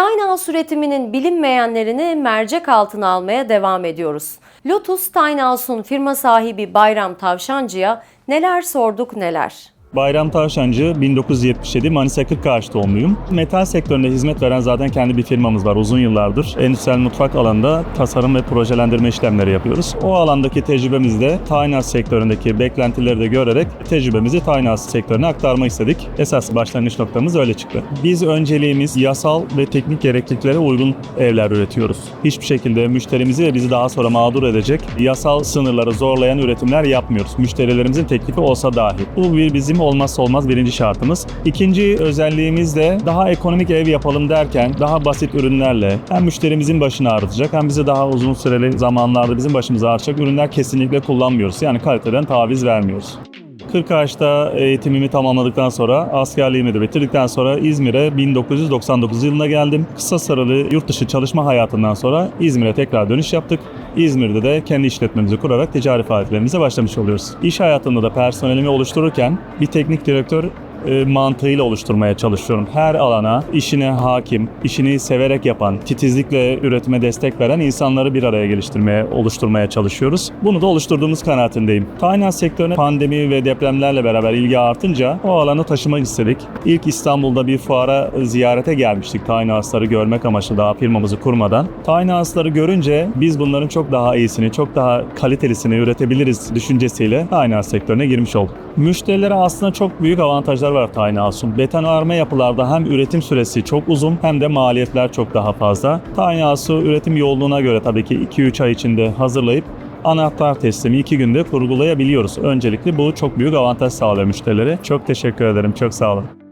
House üretiminin bilinmeyenlerini mercek altına almaya devam ediyoruz. Lotus Tiny House'un firma sahibi Bayram Tavşancı'ya neler sorduk neler. Bayram Tavşancı 1977 Manisa Kırkağaç doğumluyum. Metal sektöründe hizmet veren zaten kendi bir firmamız var uzun yıllardır. Endüstriyel mutfak alanında tasarım ve projelendirme işlemleri yapıyoruz. O alandaki tecrübemizde Tiny sektöründeki beklentileri de görerek tecrübemizi Tiny sektörüne aktarmak istedik. Esas başlangıç noktamız öyle çıktı. Biz önceliğimiz yasal ve teknik gerekliliklere uygun evler üretiyoruz. Hiçbir şekilde müşterimizi ve bizi daha sonra mağdur edecek yasal sınırları zorlayan üretimler yapmıyoruz. Müşterilerimizin teklifi olsa dahi. Bu bir bizim olmazsa olmaz birinci şartımız. İkinci özelliğimiz de daha ekonomik ev yapalım derken daha basit ürünlerle hem müşterimizin başını ağrıtacak hem bizi daha uzun süreli zamanlarda bizim başımızı ağrıtacak ürünler kesinlikle kullanmıyoruz. Yani kaliteden taviz vermiyoruz. 40 ağaçta eğitimimi tamamladıktan sonra askerliğimi de bitirdikten sonra İzmir'e 1999 yılında geldim. Kısa sarılı yurt dışı çalışma hayatından sonra İzmir'e tekrar dönüş yaptık. İzmir'de de kendi işletmemizi kurarak ticari faaliyetlerimize başlamış oluyoruz. İş hayatında da personelimi oluştururken bir teknik direktör e, mantığıyla oluşturmaya çalışıyorum. Her alana işine hakim, işini severek yapan, titizlikle üretime destek veren insanları bir araya geliştirmeye, oluşturmaya çalışıyoruz. Bunu da oluşturduğumuz kanaatindeyim. Finans sektörüne pandemi ve depremlerle beraber ilgi artınca o alanı taşımak istedik. İlk İstanbul'da bir fuara ziyarete gelmiştik Tiny House'ları görmek amaçlı daha firmamızı kurmadan. Tiny House'ları görünce biz bunların çok daha iyisini, çok daha kalitelisini üretebiliriz düşüncesiyle House sektörüne girmiş olduk. Müşterilere aslında çok büyük avantajlar var Tiny House'un. Betonarme yapılarda hem üretim süresi çok uzun hem de maliyetler çok daha fazla. Tiny House'u üretim yoğunluğuna göre tabii ki 2-3 ay içinde hazırlayıp anahtar teslimi 2 günde kurgulayabiliyoruz. Öncelikle bu çok büyük avantaj sağlıyor müşterilere. Çok teşekkür ederim. Çok sağ olun.